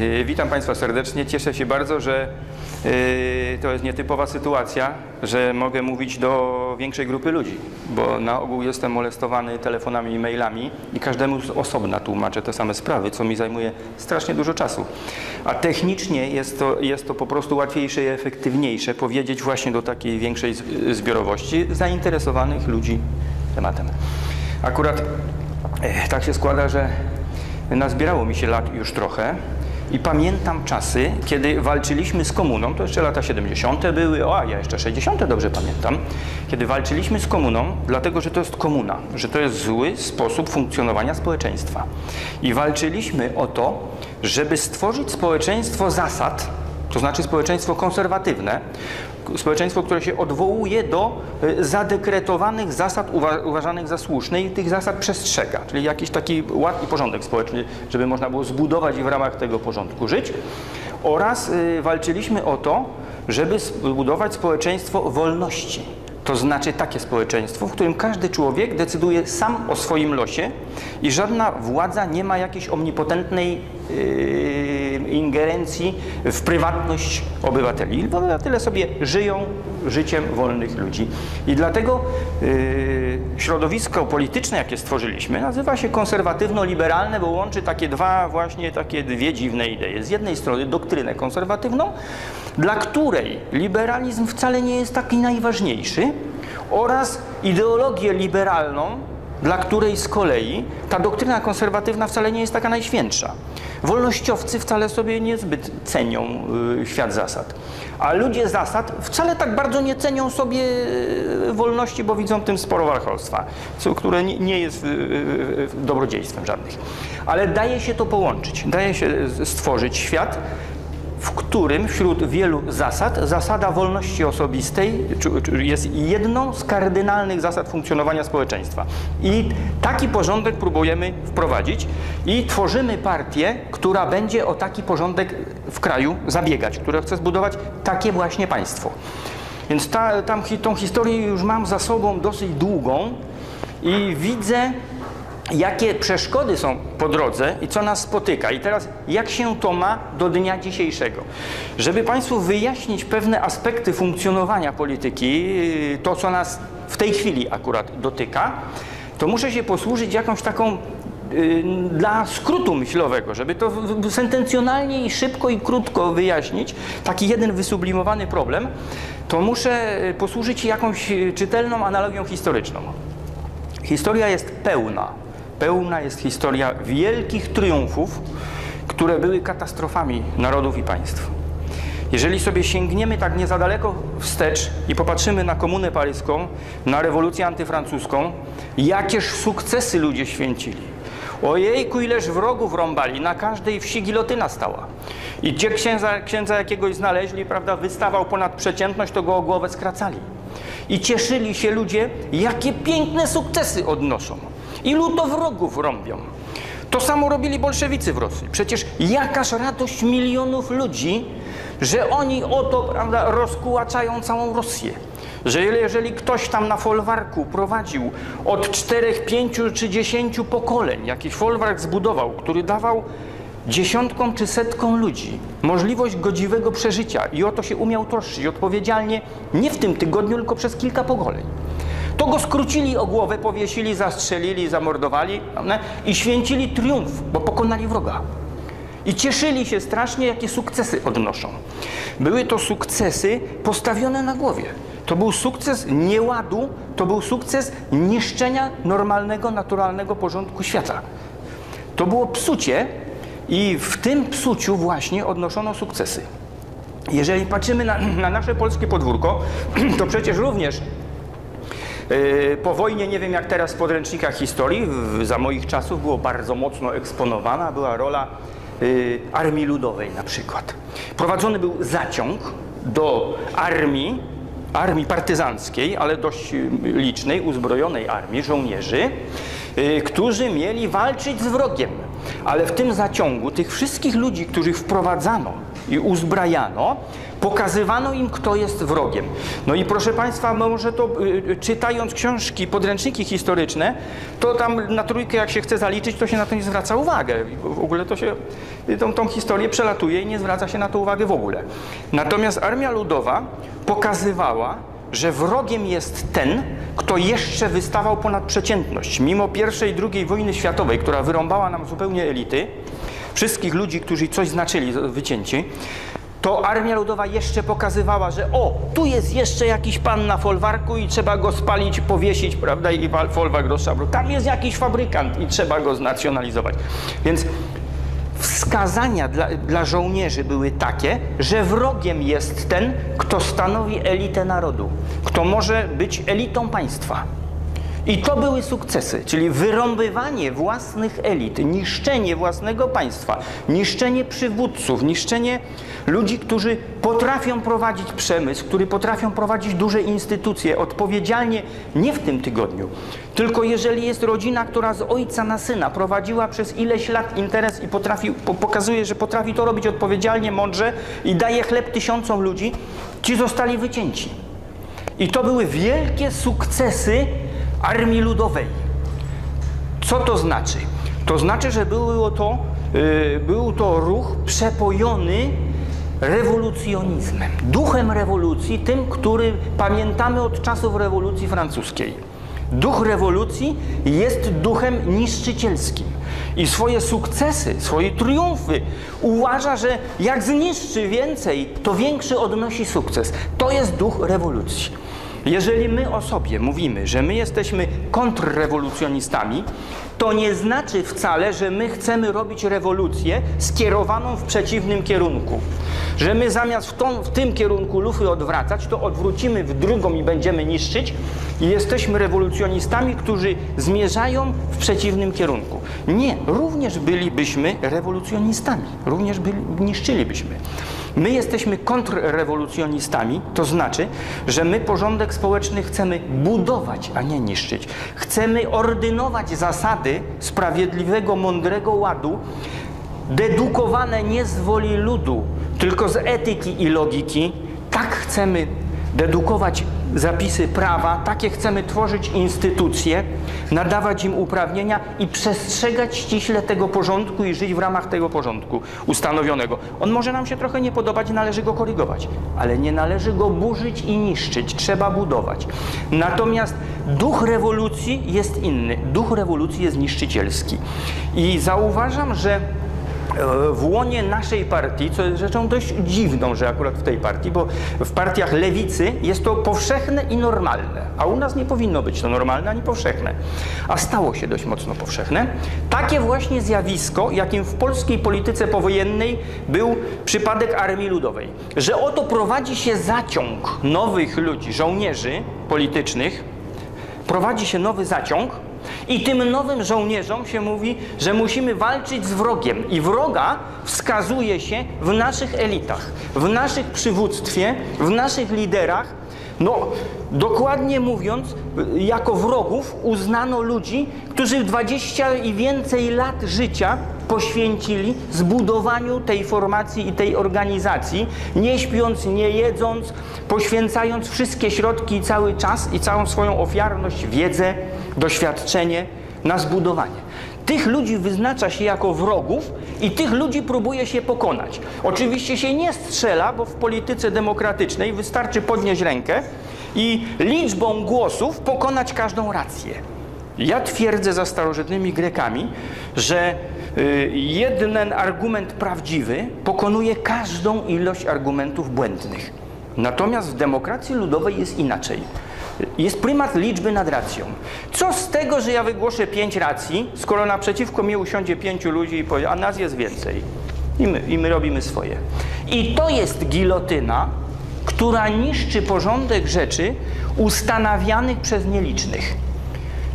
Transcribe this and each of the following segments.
Y, Witam Państwa serdecznie. Cieszę się bardzo, że y, to jest nietypowa sytuacja, że mogę mówić do większej grupy ludzi, bo na ogół jestem molestowany telefonami i mailami i każdemu z osobna tłumaczę te same sprawy, co mi zajmuje strasznie dużo czasu. A technicznie jest to, jest to po prostu łatwiejsze i efektywniejsze powiedzieć właśnie do takiej większej zbiorowości zainteresowanych ludzi tematem. Akurat e, tak się składa, że nazbierało mi się lat już trochę i pamiętam czasy, kiedy walczyliśmy z komuną, to jeszcze lata 70. były, o, a ja jeszcze 60. dobrze pamiętam, kiedy walczyliśmy z komuną, dlatego że to jest komuna, że to jest zły sposób funkcjonowania społeczeństwa. I walczyliśmy o to, żeby stworzyć społeczeństwo zasad, to znaczy społeczeństwo konserwatywne, społeczeństwo, które się odwołuje do y, zadekretowanych zasad uwa uważanych za słuszne i tych zasad przestrzega, czyli jakiś taki ład i porządek społeczny, żeby można było zbudować i w ramach tego porządku żyć. Oraz y, walczyliśmy o to, żeby zbudować społeczeństwo wolności. To znaczy takie społeczeństwo, w którym każdy człowiek decyduje sam o swoim losie i żadna władza nie ma jakiejś omnipotentnej yy, ingerencji w prywatność obywateli. Obywatele sobie żyją życiem wolnych ludzi. I dlatego yy, środowisko polityczne, jakie stworzyliśmy, nazywa się konserwatywno-liberalne, bo łączy takie dwa, właśnie takie dwie dziwne idee. Z jednej strony doktrynę konserwatywną, dla której liberalizm wcale nie jest taki najważniejszy, oraz ideologię liberalną, dla której z kolei ta doktryna konserwatywna wcale nie jest taka najświętsza. Wolnościowcy wcale sobie niezbyt cenią y, świat zasad, a ludzie zasad wcale tak bardzo nie cenią sobie y, wolności, bo widzą w tym sporo warcholstwa, co, które nie, jest y, dobrodziejstwem żadnych. Ale daje się to połączyć, daje się stworzyć świat, w którym wśród wielu zasad zasada wolności osobistej jest jedną z kardynalnych zasad funkcjonowania społeczeństwa. I taki porządek próbujemy wprowadzić i tworzymy partię, która będzie o taki porządek w kraju zabiegać, która chce zbudować takie właśnie państwo. Więc ta, tam, tą historię już mam za sobą dosyć długą i widzę, jakie przeszkody są po drodze i co nas spotyka. I teraz, jak się to ma do dnia dzisiejszego? Żeby Państwu wyjaśnić pewne aspekty funkcjonowania polityki, yy, to co nas w tej chwili akurat dotyka, to muszę się posłużyć jakąś taką yy, dla skrótu myślowego, żeby to sentencjonalnie i szybko i krótko wyjaśnić, taki jeden wysublimowany problem, to muszę yy, posłużyć jakąś czytelną analogią historyczną. Historia jest pełna. Pełna jest historia wielkich triumfów, które były katastrofami narodów i państw. Jeżeli sobie sięgniemy tak nie za daleko wstecz i popatrzymy na komunę paryską, na rewolucję antyfrancuską, jakież sukcesy ludzie święcili. Ojejku, ileż wrogów rąbali, na każdej wsi gilotyna stała. I gdzie księdza, księdza jakiegoś znaleźli, prawda, wystawał ponad przeciętność, to go o głowę skracali. I cieszyli się ludzie, jakie piękne sukcesy odnoszą. Ilu to wrogów rąbią. To samo robili bolszewicy w Rosji. Przecież jakaż radość milionów ludzi, że oni oto prawda, rozkułaczają całą Rosję. Że jeżeli ktoś tam na folwarku prowadził od czterech, pięciu czy dziesięciu pokoleń, jakiś folwark zbudował, który dawał dziesiątkom czy setkom ludzi możliwość godziwego przeżycia i o to się umiał troszczyć odpowiedzialnie nie w tym tygodniu, tylko przez kilka pokoleń. To go skrócili o głowę, powiesili, zastrzelili, zamordowali i święcili triumf, bo pokonali wroga. I cieszyli się strasznie, jakie sukcesy odnoszą. Były to sukcesy postawione na głowie. To był sukces nieładu, to był sukces niszczenia normalnego, naturalnego porządku świata. To było psucie i w tym psuciu właśnie odnoszono sukcesy. Jeżeli patrzymy na, na nasze polskie podwórko, to przecież również Po wojnie, nie wiem jak teraz w podręcznikach historii, za moich czasów było bardzo mocno eksponowana, była rola yy, Armii Ludowej na przykład. Prowadzony był zaciąg do armii, armii partyzanckiej, ale dość yy, licznej, uzbrojonej armii, żołnierzy, yy, którzy mieli walczyć z wrogiem. Ale w tym zaciągu tych wszystkich ludzi, których wprowadzano i uzbrajano, Pokazywano im, kto jest wrogiem. No i proszę Państwa, może to y, y, czytając książki, podręczniki historyczne, to tam na trójkę jak się chce zaliczyć, to się na to nie zwraca uwagę. W ogóle to się, y, tą, tą historię przelatuje i nie zwraca się na to uwagę w ogóle. Natomiast Armia Ludowa pokazywała, że wrogiem jest ten, kto jeszcze wystawał ponad przeciętność. Mimo I i II wojny światowej, która wyrąbała nam zupełnie elity, wszystkich ludzi, którzy coś znaczyli, wycięci, to Armia Ludowa jeszcze pokazywała, że o, tu jest jeszcze jakiś pan na folwarku i trzeba go spalić, powiesić, prawda, i folwark do szabru. Tam jest jakiś fabrykant i trzeba go znacjonalizować. Więc wskazania dla, dla żołnierzy były takie, że wrogiem jest ten, kto stanowi elitę narodu, kto może być elitą państwa. I to były sukcesy, czyli wyrąbywanie własnych elit, niszczenie własnego państwa, niszczenie przywódców, niszczenie ludzi, którzy potrafią prowadzić przemysł, którzy potrafią prowadzić duże instytucje odpowiedzialnie nie w tym tygodniu, tylko jeżeli jest rodzina, która z ojca na syna prowadziła przez ileś lat interes i potrafi, po, pokazuje, że potrafi to robić odpowiedzialnie, mądrze i daje chleb tysiącom ludzi, ci zostali wycięci. I to były wielkie sukcesy Armii Ludowej. Co to znaczy? To znaczy, że było to, yy, był to ruch przepojony rewolucjonizmem, duchem rewolucji, tym, który pamiętamy od czasów rewolucji francuskiej. Duch rewolucji jest duchem niszczycielskim i swoje sukcesy, swoje triumfy uważa, że jak zniszczy więcej, to większy odnosi sukces. To jest duch rewolucji. Jeżeli my o sobie mówimy, że my jesteśmy kontrrewolucjonistami, to nie znaczy wcale, że my chcemy robić rewolucję skierowaną w przeciwnym kierunku. Że my zamiast w, tą, w tym kierunku lufy odwracać, to odwrócimy w drugą i będziemy niszczyć i jesteśmy rewolucjonistami, którzy zmierzają w przeciwnym kierunku. Nie, również bylibyśmy rewolucjonistami, również byli, niszczylibyśmy. My jesteśmy kontrrewolucjonistami, to znaczy, że my porządek społeczny chcemy budować, a nie niszczyć. Chcemy ordynować zasady sprawiedliwego, mądrego ładu, dedukowane nie z woli ludu, tylko z etyki i logiki. Tak chcemy dedukować zapisy prawa, takie chcemy tworzyć instytucje, nadawać im uprawnienia i przestrzegać ściśle tego porządku i żyć w ramach tego porządku ustanowionego. On może nam się trochę nie podobać, należy go korygować, ale nie należy go burzyć i niszczyć, trzeba budować. Natomiast duch rewolucji jest inny. Duch rewolucji jest niszczycielski. I zauważam, że w łonie naszej partii, co jest rzeczą dość dziwną, że akurat w tej partii, bo w partiach lewicy jest to powszechne i normalne, a u nas nie powinno być to normalne ani powszechne, a stało się dość mocno powszechne. Takie właśnie zjawisko, jakim w polskiej polityce powojennej był przypadek Armii Ludowej, że oto prowadzi się zaciąg nowych ludzi, żołnierzy politycznych, prowadzi się nowy zaciąg, i tym nowym żołnierzom się mówi, że musimy walczyć z wrogiem. I wroga wskazuje się w naszych elitach, w naszych przywództwie, w naszych liderach. No, dokładnie mówiąc, jako wrogów uznano ludzi, którzy 20 i więcej lat życia poświęcili zbudowaniu tej formacji i tej organizacji, nie śpiąc, nie jedząc, poświęcając wszystkie środki i cały czas i całą swoją ofiarność, wiedzę, doświadczenie na zbudowanie. Tych ludzi wyznacza się jako wrogów i tych ludzi próbuje się pokonać. Oczywiście się nie strzela, bo w polityce demokratycznej wystarczy podnieść rękę i liczbą głosów pokonać każdą rację. Ja twierdzę za starożytnymi Grekami, że y, jeden argument prawdziwy pokonuje każdą ilość argumentów błędnych. Natomiast w demokracji ludowej jest inaczej. Jest prymat liczby nad racją. Co z tego, że ja wygłoszę pięć racji, skoro naprzeciwko mnie usiądzie pięciu ludzi i powie, a nas jest więcej. I my, I my robimy swoje. I to jest gilotyna, która niszczy porządek rzeczy ustanawianych przez nielicznych.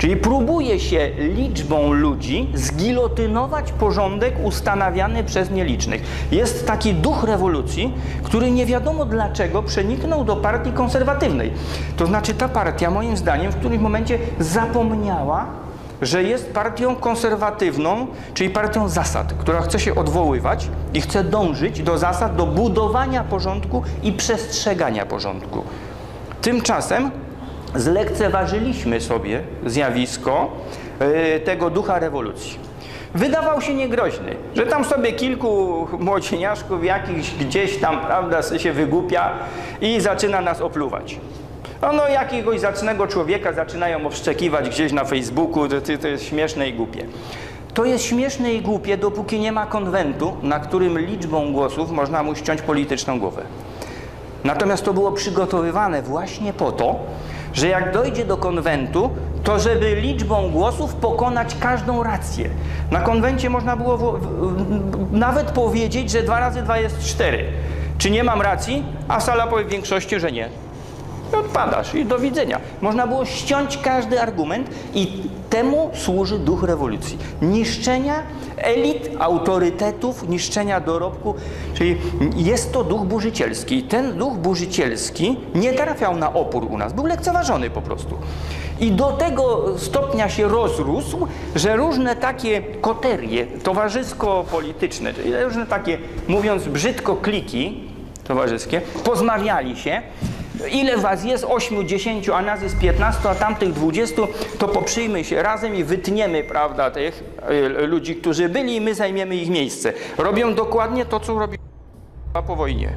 Czyli próbuje się liczbą ludzi zgilotynować porządek ustanawiany przez nielicznych. Jest taki duch rewolucji, który nie wiadomo dlaczego przeniknął do partii konserwatywnej. To znaczy ta partia moim zdaniem w którymś momencie zapomniała że jest partią konserwatywną, czyli partią zasad, która chce się odwoływać i chce dążyć do zasad, do budowania porządku i przestrzegania porządku. Tymczasem zlekceważyliśmy sobie zjawisko e, tego ducha rewolucji. Wydawał się niegroźny, że tam sobie kilku młodzieniaszków jakichś gdzieś tam, prawda, się wygłupia i zaczyna nas opluwać. No, no jakiegoś zacnego człowieka zaczynają obszczekiwać gdzieś na Facebooku, to, to jest śmieszne i głupie. To jest śmieszne i głupie, dopóki nie ma konwentu, na którym liczbą głosów można mu ściąć polityczną głowę. Natomiast to było przygotowywane właśnie po to, że jak dojdzie do konwentu, to żeby liczbą głosów pokonać każdą rację. Na konwencie można było wo- w- nawet powiedzieć, że dwa razy dwa jest cztery. Czy nie mam racji? A sala powie w większości, że nie. I odpadasz i do widzenia. Można było ściąć każdy argument i temu służy duch rewolucji. Niszczenia elit, autorytetów, niszczenia dorobku, czyli jest to duch burzycielski. I ten duch burzycielski nie trafiał na opór u nas, był lekceważony po prostu. I do tego stopnia się rozrósł, że różne takie koterie towarzysko-polityczne, czyli różne takie, mówiąc brzydko, kliki towarzyskie, pozmawiali się, Ile was jest? 8, 10, a nas jest 15, a tamtych 20, to poprzyjmy się razem i wytniemy, prawda, tych y, ludzi, którzy byli i my zajmiemy ich miejsce. Robią dokładnie to, co robi po wojnie.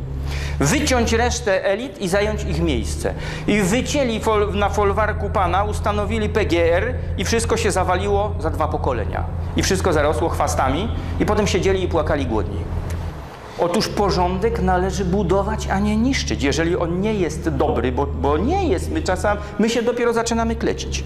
Wyciąć resztę elit i zająć ich miejsce. I wycięli fol, na folwarku pana, ustanowili PGR i wszystko się zawaliło za dwa pokolenia. I wszystko zarosło chwastami i potem siedzieli i płakali głodni. Otóż porządek należy budować, a nie niszczyć, jeżeli on nie jest dobry, bo, bo nie jest, my czasem, my się dopiero zaczynamy klecić.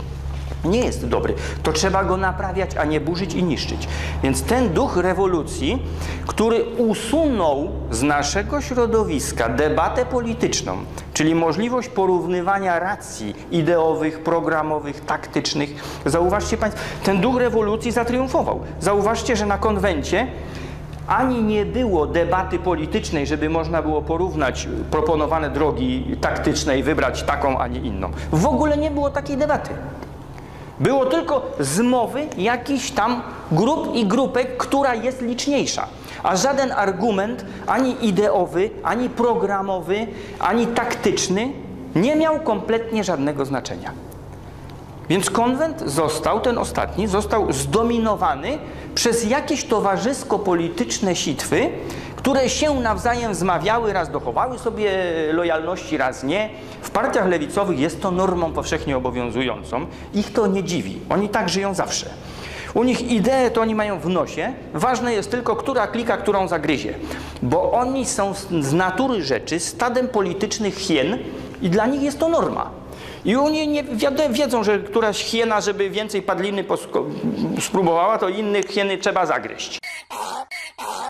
Nie jest dobry, to trzeba go naprawiać, a nie burzyć i niszczyć. Więc ten duch rewolucji, który usunął z naszego środowiska debatę polityczną, czyli możliwość porównywania racji ideowych, programowych, taktycznych, zauważcie Państwo, ten duch rewolucji zatriumfował. Zauważcie, że na konwencie ani nie było debaty politycznej, żeby można było porównać proponowane drogi taktyczne i wybrać taką, a nie inną. W ogóle nie było takiej debaty. Było tylko zmowy jakichś tam grup i grupek, która jest liczniejsza. A żaden argument, ani ideowy, ani programowy, ani taktyczny, nie miał kompletnie żadnego znaczenia. Więc konwent został, ten ostatni, został zdominowany przez jakieś towarzysko-polityczne sitwy, które się nawzajem zmawiały, raz dochowały sobie lojalności, raz nie. W partiach lewicowych jest to normą powszechnie obowiązującą. Ich to nie dziwi. Oni tak żyją zawsze. U nich idee to oni mają w nosie. Ważne jest tylko, która klika, którą zagryzie. Bo oni są z natury rzeczy stadem politycznych hien i dla nich jest to norma. I oni nie wiedzą, że któraś hiena, żeby więcej padliny spróbowała, to innych hieny trzeba zagryźć.